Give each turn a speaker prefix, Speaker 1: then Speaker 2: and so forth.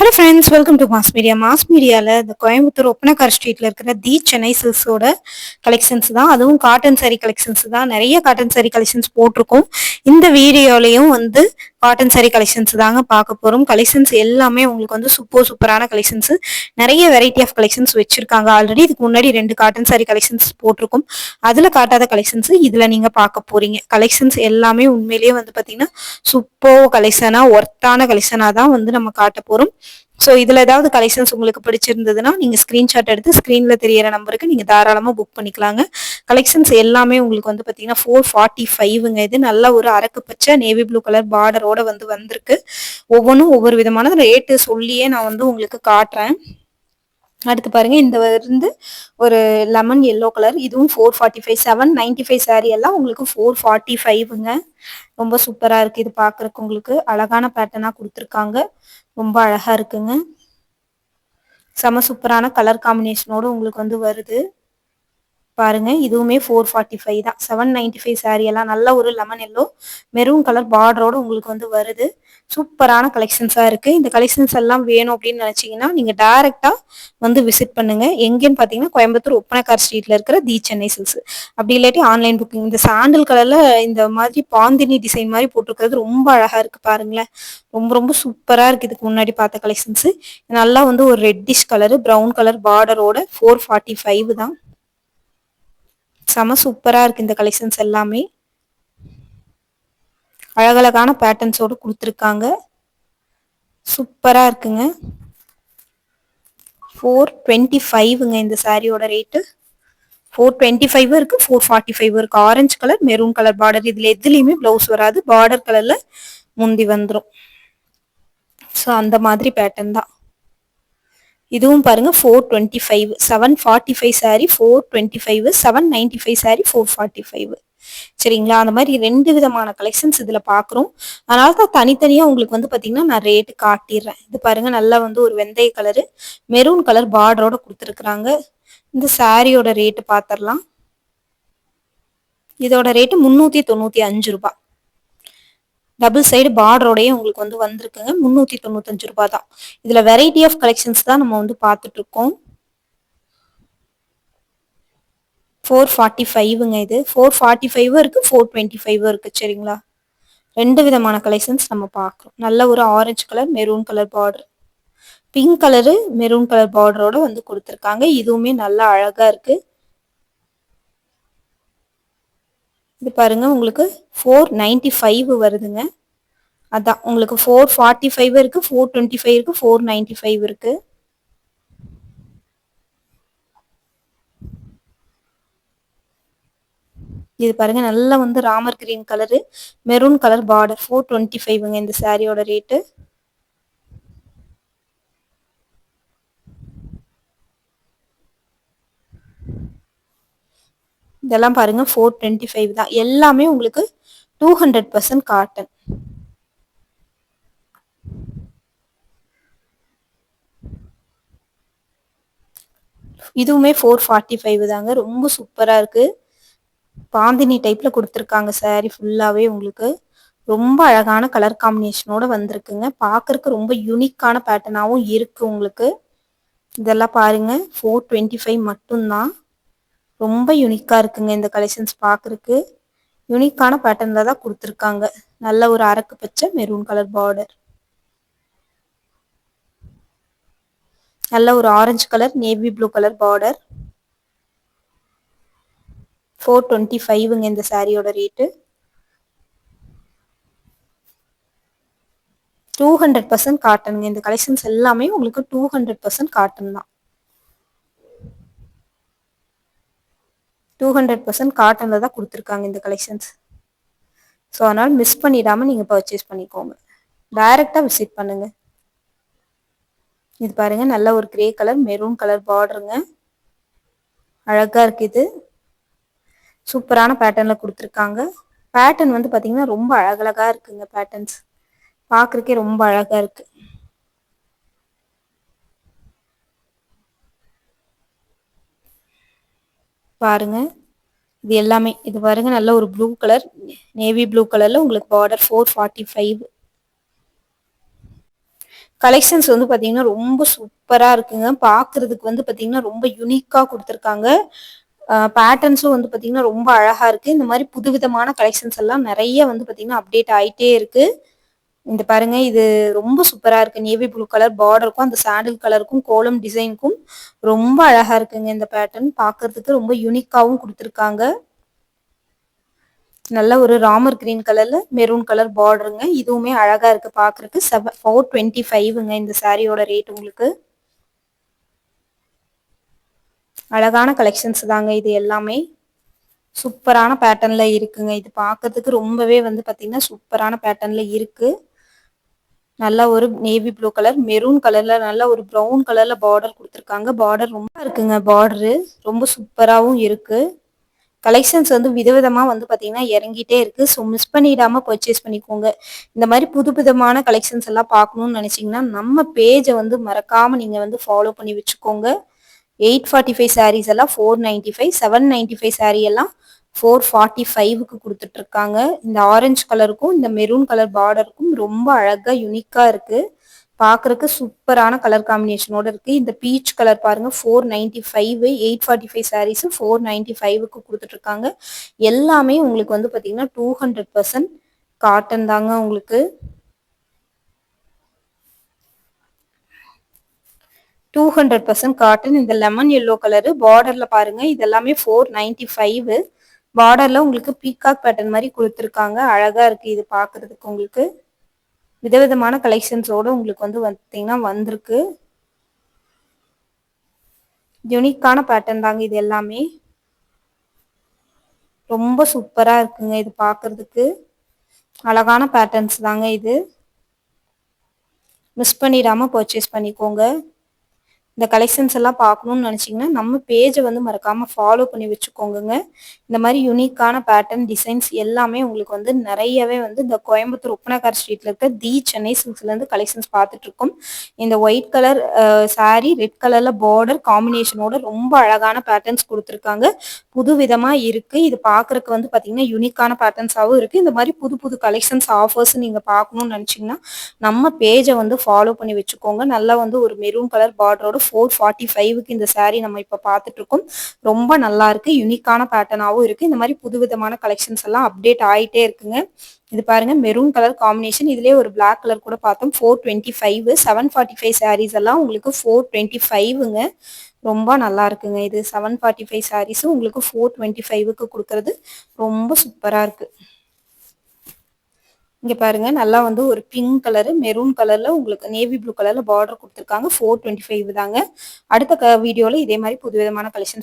Speaker 1: Hello friends welcome to mass media mass மீடியாவில் இந்த கோயம்புத்தூர் ஒப்பனக்கார் ஸ்ட்ரீட்டில் இருக்கிற தி சென்னை சில்ஸோட கலெக்ஷன்ஸ் தான் அதுவும் காட்டன் சாரி கலெக்ஷன்ஸ் தான். நிறைய காட்டன் சாரி கலெக்ஷன்ஸ் போட்டிருக்கோம். இந்த வீடியோலையும் வந்து காட்டன் சாரி கலெக்ஷன்ஸ் தாங்க பார்க்க போகிறோம் கலெக்ஷன்ஸ் எல்லாமே உங்களுக்கு வந்து சூப்பர் சூப்பரான கலெக்ஷன்ஸ் நிறைய வெரைட்டி ஆஃப் கலெக்ஷன்ஸ் வச்சிருக்காங்க. ஆல்ரெடி இதுக்கு முன்னாடி ரெண்டு காட்டன் சாரி கலெக்ஷன்ஸ் போட்டிருக்கோம். அதில் காட்டாத கலெக்ஷன்ஸ் இதில் நீங்கள் பார்க்க போகிறீங்க கலெக்ஷன்ஸ் எல்லாமே உண்மையிலேயே வந்து பார்த்தீங்கன்னா சூப்பர் கலெக்ஷனாக ஒர்த்தான கலெக்ஷனாக தான் வந்து நம்ம காட்ட போகிறோம் ஸோ இதில் ஏதாவது கலெக்ஷன்ஸ் உங்களுக்கு பிடிச்சிருந்ததுன்னா நீங்கள் ஸ்க்ரீன்ஷாட் எடுத்து ஸ்க்ரீனில் தெரியற நம்பருக்கு நீங்கள் தாராளமாக புக் பண்ணிக்கலாங்க. கலெக்ஷன்ஸ் எல்லாமே உங்களுக்கு வந்து பார்த்தீங்கன்னா ஃபோர் ஃபார்ட்டி ஃபைவ்ங்க இது நல்ல ஒரு அரக்கு பச்சை நேவி ப்ளூ கலர் பார்டரோட வந்து வந்திருக்கு. ஒவ்வொன்றும் ஒவ்வொரு விதமான ரேட்டு சொல்லியே நான் வந்து உங்களுக்கு காட்டுறேன். அடுத்து பாருங்க இந்த இருந்து ஒரு லெமன் எல்லோ கலர் இதுவும் four forty five seven ninety five sari எல்லாம் உங்களுக்கு ஃபோர் ஃபார்ட்டி ஃபைவ்ங்க ரொம்ப சூப்பராக இருக்குது இது பார்க்குறக்கு உங்களுக்கு அழகான பேட்டர்னாக கொடுத்துருக்காங்க. ரொம்ப அழகாக இருக்குங்க. செம சூப்பரான கலர் காம்பினேஷனோடு உங்களுக்கு வந்து வருது. பாருங்க இதுவுமே ஃபோர் ஃபார்ட்டி ஃபைவ் தான். செவன் நைன்டி ஃபைவ் சாரி எல்லாம் நல்ல ஒரு லெமன் எல்லோ மெரூன் கலர் பார்டரோட உங்களுக்கு வந்து வருது. சூப்பரான கலெக்ஷன்ஸாக இருக்குது இந்த கலெக்ஷன்ஸ் எல்லாம் வேணும் அப்படின்னு நினச்சிங்கன்னா நீங்கள் டேரெக்டாக வந்து விசிட் பண்ணுங்கள் எங்கேன்னு பார்த்தீங்கன்னா கோயம்புத்தூர் ஒப்பனக்கார் ஸ்ட்ரீட்டில் இருக்கிற தி சென்னை சில்ஸ் அப்படி இல்லாட்டி ஆன்லைன் புக்கிங் இந்த சாண்டல் கலரில் இந்த மாதிரி பாந்தினி டிசைன் மாதிரி போட்டிருக்கிறது ரொம்ப அழகாக இருக்குது பாருங்களேன். ரொம்ப ரொம்ப சூப்பராக இருக்குது இதுக்கு முன்னாடி பார்த்த கலெக்ஷன்ஸு நல்லா வந்து ஒரு ரெட்டிஷ் கலரு ப்ரௌன் கலர் பார்டரோட ஃபோர் ஃபார்ட்டி ஃபைவ் தான். செம சூப்பராக இருக்குது இந்த கலெக்ஷன்ஸ் எல்லாமே. அழகழகான பேட்டர்ன்ஸோடு கொடுத்துருக்காங்க. சூப்பராக இருக்குங்க. ஃபோர் டுவெண்ட்டி ஃபைவ்ங்க இந்த சாரியோட ரேட்டு ஃபோர் டுவெண்ட்டி ஃபைவும் இருக்குது ஃபோர் ஃபார்ட்டி ஃபைவ் இருக்குது orange colour maroon colour border இதில் எதுலேயுமே ப்ளவுஸ் வராது. பார்டர் கலரில் முந்தி வந்துடும் ஸோ அந்த மாதிரி பேட்டர்ன் தான். இதுவும் பாருங்க four twenty five seven forty five sari four twenty five seven ninety five sari four forty five சரிங்களா? அந்த மாதிரி ரெண்டு விதமான கலெக்ஷன்ஸ் இதில் பார்க்குறோம் அதனால தான் தனித்தனியாக உங்களுக்கு வந்து பார்த்தீங்கன்னா நான் ரேட்டு காட்டிடுறேன். இது பாருங்கள் நல்லா வந்து ஒரு வெந்தய கலரு மெரூன் கலர் பார்டரோட கொடுத்துருக்குறாங்க. இந்த சாரியோட ரேட்டு பார்த்துடலாம் இதோட ரேட்டு முந்நூற்றி தொண்ணூற்றி அஞ்சு ரூபாய். டபுள் சைடு பார்டரோடய உங்களுக்கு வந்து வந்திருக்குங்க. முந்நூற்றி தொண்ணூத்தஞ்சு ரூபாய் தான் இதில் வெரைட்டி ஆஃப் கலெக்ஷன்ஸ் தான் நம்ம வந்து பார்த்துட்ருக்கோம். ஃபோர் ஃபார்ட்டி ஃபைவுங்க இது. ஃபோர் ஃபார்ட்டி ஃபைவும் இருக்குது ஃபோர் டுவெண்ட்டி ஃபைவும் இருக்குது சரிங்களா? ரெண்டு விதமான கலெக்ஷன்ஸ் நம்ம பார்க்குறோம். நல்ல ஒரு orange colour maroon colour border pink colour maroon colour பார்டரோட வந்து கொடுத்துருக்காங்க. இதுவுமே நல்லா அழகாக இருக்குது இது பாருங்க உங்களுக்கு ஃபோர் நைன்ட்டி ஃபைவ் வருதுங்க. அதான் உங்களுக்கு ஃபோர் ஃபார்ட்டி ஃபைவ் இருக்குது ஃபோர் டுவெண்ட்டி ஃபைவ் இருக்குது ஃபோர் நைன்ட்டி ஃபைவ் இருக்குது இது பாருங்க நல்லா வந்து Ramar green colour maroon colour border four twenty ஃபைவ்ங்க இந்த சாரியோட ரேட்டு இதெல்லாம் பாருங்க ஃபோர் டுவெண்ட்டி ஃபைவ் தான். எல்லாமே உங்களுக்கு டூ ஹண்ட்ரட் பர்சன்ட் காட்டன் இதுவுமே ஃபோர் ஃபார்ட்டி ஃபைவ் தாங்க. ரொம்ப சூப்பராக இருக்குது பாந்தினி டைப்பில் கொடுத்துருக்காங்க சாரி ஃபுல்லாகவே உங்களுக்கு. ரொம்ப அழகான கலர் காம்பினேஷனோட வந்திருக்குங்க. பார்க்கறக்கு ரொம்ப யூனிக்கான பேட்டர்னாகவும் இருக்குது உங்களுக்கு. இதெல்லாம் பாருங்க ஃபோர் டுவெண்ட்டி ஃபைவ் மட்டும்தான். ரொம்ப யூனிக்காக இருக்குங்க இந்த கலெக்ஷன்ஸ் பார்க்குறக்கு யூனிக்கான பேட்டர்னில் தான் கொடுத்துருக்காங்க. நல்ல ஒரு அரக்கு பச்சை மெரூன் கலர் பார்டர் நல்ல ஒரு orange colour navy blue colour border four twenty ஃபைவுங்க இந்த சாரியோட ரேட்டு டூ ஹண்ட்ரட் பர்சன்ட் காட்டனுங்க இந்த கலெக்ஷன்ஸ் எல்லாமே உங்களுக்கு டூ ஹண்ட்ரட் பர்சன்ட் காட்டன் தான். டூ ஹண்ட்ரட் பர்சன்ட் காட்டனில் தான் கொடுத்துருக்காங்க இந்த கலெக்ஷன்ஸ் ஸோ அதனால் மிஸ் பண்ணிடாமல் நீங்கள் பர்ச்சேஸ் பண்ணிக்கோங்க. டைரெக்டாக விசிட் பண்ணுங்க. இது பாருங்க நல்ல ஒரு கிரே கலர் மெரூன் கலர் பார்டருங்க அழகாக இருக்குது சூப்பரான பேட்டர்னில் கொடுத்துருக்காங்க. பேட்டர்ன் வந்து பார்த்தீங்கன்னா ரொம்ப அழகழகாக இருக்குங்க பேட்டர்ன்ஸ் பார்க்குறக்கே ரொம்ப அழகாக இருக்குது பாருங்க. இது எல்லாமே இது பாருங்க நல்ல ஒரு ப்ளூ கலர் நேவி ப்ளூ கலரில் உங்களுக்கு border four forty five collections வந்து பார்த்தீங்கன்னா ரொம்ப சூப்பராக இருக்குங்க. பார்க்குறதுக்கு வந்து பார்த்தீங்கன்னா ரொம்ப யூனிக்காக கொடுத்துருக்காங்க. பேட்டர்ன்ஸும் வந்து பார்த்தீங்கன்னா ரொம்ப அழகாக இருக்குது இந்த மாதிரி புதுவிதமான கலெக்ஷன்ஸ் எல்லாம் நிறைய வந்து பார்த்தீங்கன்னா அப்டேட் ஆகிட்டே இருக்குது இந்த பாருங்க இது ரொம்ப சூப்பராக இருக்கு. நேவி ப்ளூ கலர் பார்டருக்கும் அந்த சாண்டில் கலருக்கும் கோலம் டிசைனுக்கும் ரொம்ப அழகாக இருக்குங்க இந்த பேட்டர்ன் பார்க்கறதுக்கு ரொம்ப யூனிக்காவும் கொடுத்துருக்காங்க. நல்ல ஒரு ராமர் கிரீன் கலர்ல மெரூன் கலர் பார்டருங்க இதுவுமே அழகா இருக்கு பாக்குறதுக்கு. செவன் ஃபோர் டுவெண்ட்டி ஃபைவ்ங்க இந்த சாரியோட ரேட் உங்களுக்கு. அழகான கலெக்ஷன்ஸ் தாங்க இது எல்லாமே. சூப்பரான பேட்டர்ன்ல இருக்குங்க. இது பார்க்கறதுக்கு ரொம்பவே வந்து பார்த்தீங்கன்னா சூப்பரான பேட்டர்ன்ல இருக்கு. நல்லா ஒரு நேவி ப்ளூ கலர் மெரூன் கலர்ல நல்ல ஒரு ப்ரௌன் கலர்ல பார்டர் கொடுத்துருக்காங்க. பார்டர் ரொம்ப இருக்குங்க பார்டரு ரொம்ப சூப்பராகவும் இருக்கு. கலெக்ஷன்ஸ் வந்து விதவிதமாக வந்து பார்த்தீங்கன்னா இறங்கிட்டே இருக்கு. ஸோ மிஸ் பண்ணிடாம பர்ச்சேஸ் பண்ணிக்கோங்க. இந்த மாதிரி புது விதமான கலெக்ஷன்ஸ் எல்லாம் பார்க்கணும்னு நினச்சிங்கன்னா நம்ம பேஜை வந்து மறக்காமல் நீங்கள் வந்து ஃபாலோ பண்ணி வச்சுக்கோங்க. எயிட் ஃபார்ட்டி ஃபைவ் சாரீஸ் எல்லாம் four ninety five seven ninety five sari எல்லாம் ஃபோர் ஃபார்ட்டி ஃபைவுக்கு கொடுத்துட்ருக்காங்க. இந்த ஆரஞ்சு கலருக்கும் இந்த மெரூன் கலர் பார்டருக்கும் ரொம்ப அழகா யுனிக்காக இருக்கு. பார்க்குறக்கு சூப்பரான கலர் காம்பினேஷனோட இருக்குது இந்த பீச் கலர் பாருங்க four ninety five eight forty five saris four ninety ஃபைவுக்கு கொடுத்துட்ருக்காங்க. எல்லாமே உங்களுக்கு வந்து பார்த்தீங்கன்னா டூ ஹண்ட்ரட் பர்சன்ட் காட்டன் தாங்க உங்களுக்கு. டூ ஹண்ட்ரட் பர்சன்ட் காட்டன் இந்த லெமன் எல்லோ கலரு பார்டரில் பாருங்க இதெல்லாமே ஃபோர் நைன்ட்டி ஃபைவ் பார்டர்ல உங்களுக்கு பீகாக் பேட்டர்ன் மாதிரி கொடுத்துருக்காங்க. அழகா இருக்கு இது பாக்குறதுக்கு உங்களுக்கு. விதவிதமான கலெக்ஷன்ஸோட உங்களுக்கு வந்து பார்த்தீங்கன்னா வந்திருக்கு. யூனிக்கான பேட்டர்ன் தாங்க இது எல்லாமே. ரொம்ப சூப்பரா இருக்குங்க இது பாக்குறதுக்கு. அழகான பேட்டர்ன்ஸ் தாங்க இது. மிஸ் பண்ணிடாம பர்ச்சேஸ் பண்ணிக்கோங்க. இந்த கலெக்ஷன்ஸ் எல்லாம் பார்க்கணும்னு நினச்சிங்கன்னா நம்ம பேஜை வந்து மறக்காமல் ஃபாலோ பண்ணி வச்சுக்கோங்க இந்த மாதிரி யூனிக்கான பேட்டர்ன் டிசைன்ஸ் எல்லாமே உங்களுக்கு வந்து நிறையவே வந்து இந்த கோயம்புத்தூர் உப்பனகார் ஸ்ட்ரீட்ல இருக்க தி சென்னை சில்க்ஸ்லேருந்து கலெக்ஷன்ஸ் பார்த்துட்ருக்கோம் இந்த ஒயிட் கலர் சாரீ ரெட் கலர்ல பார்டர் காம்பினேஷனோட ரொம்ப அழகான பேட்டர்ன்ஸ் கொடுத்துருக்காங்க. புது விதமாக இருக்கு. இது பார்க்குறக்கு வந்து பார்த்தீங்கன்னா யூனிக்கான பேட்டர்ன்ஸாகவும் இருக்கு. இந்த மாதிரி புது புது கலெக்ஷன்ஸ் ஆஃபர்ஸ் நீங்கள் பார்க்கணும்னு நினச்சிங்கன்னா நம்ம பேஜை வந்து ஃபாலோ பண்ணி வச்சுக்கோங்க. நல்லா வந்து ஒரு மெரூன் கலர் பார்டரோட ஃபோர் ஃபார்ட்டி ஃபைவுக்கு இந்த சாரீ நம்ம இப்போ பார்த்துட்டு இருக்கோம் ரொம்ப நல்லா இருக்கு. யூனிக்கான பேட்டர்னாகவும் இருக்கு. இந்த மாதிரி புதுவிதமான கலெக்ஷன்ஸ் எல்லாம் அப்டேட் ஆகிட்டே இருக்குங்க. இது பாருங்க மெரூன் கலர் காம்பினேஷன் இதுலேயே ஒரு பிளாக் கலர் கூட பார்த்தோம். Four twenty five seven forty five saris எல்லாம் உங்களுக்கு ஃபோர் டுவெண்ட்டி ஃபைவுங்க ரொம்ப நல்லா இருக்குங்க. இது செவன் ஃபார்ட்டி ஃபைவ் சாரீஸும் உங்களுக்கு ஃபோர் டுவெண்ட்டி ஃபைவுக்கு கொடுக்கறது ரொம்ப சூப்பராக இருக்குது இங்க பாருங்க நல்லா வந்து ஒரு பிங்க் கலரு மெரூன் கலர்ல உங்களுக்கு நேவி ப்ளூ கலர்ல பார்டர் கொடுத்துருக்காங்க. ஃபோர் டுவெண்ட்டி ஃபைவ் தாங்க. அடுத்த வீடியோல இதே மாதிரி புது விதமான கலெக்ஷன்ஸ்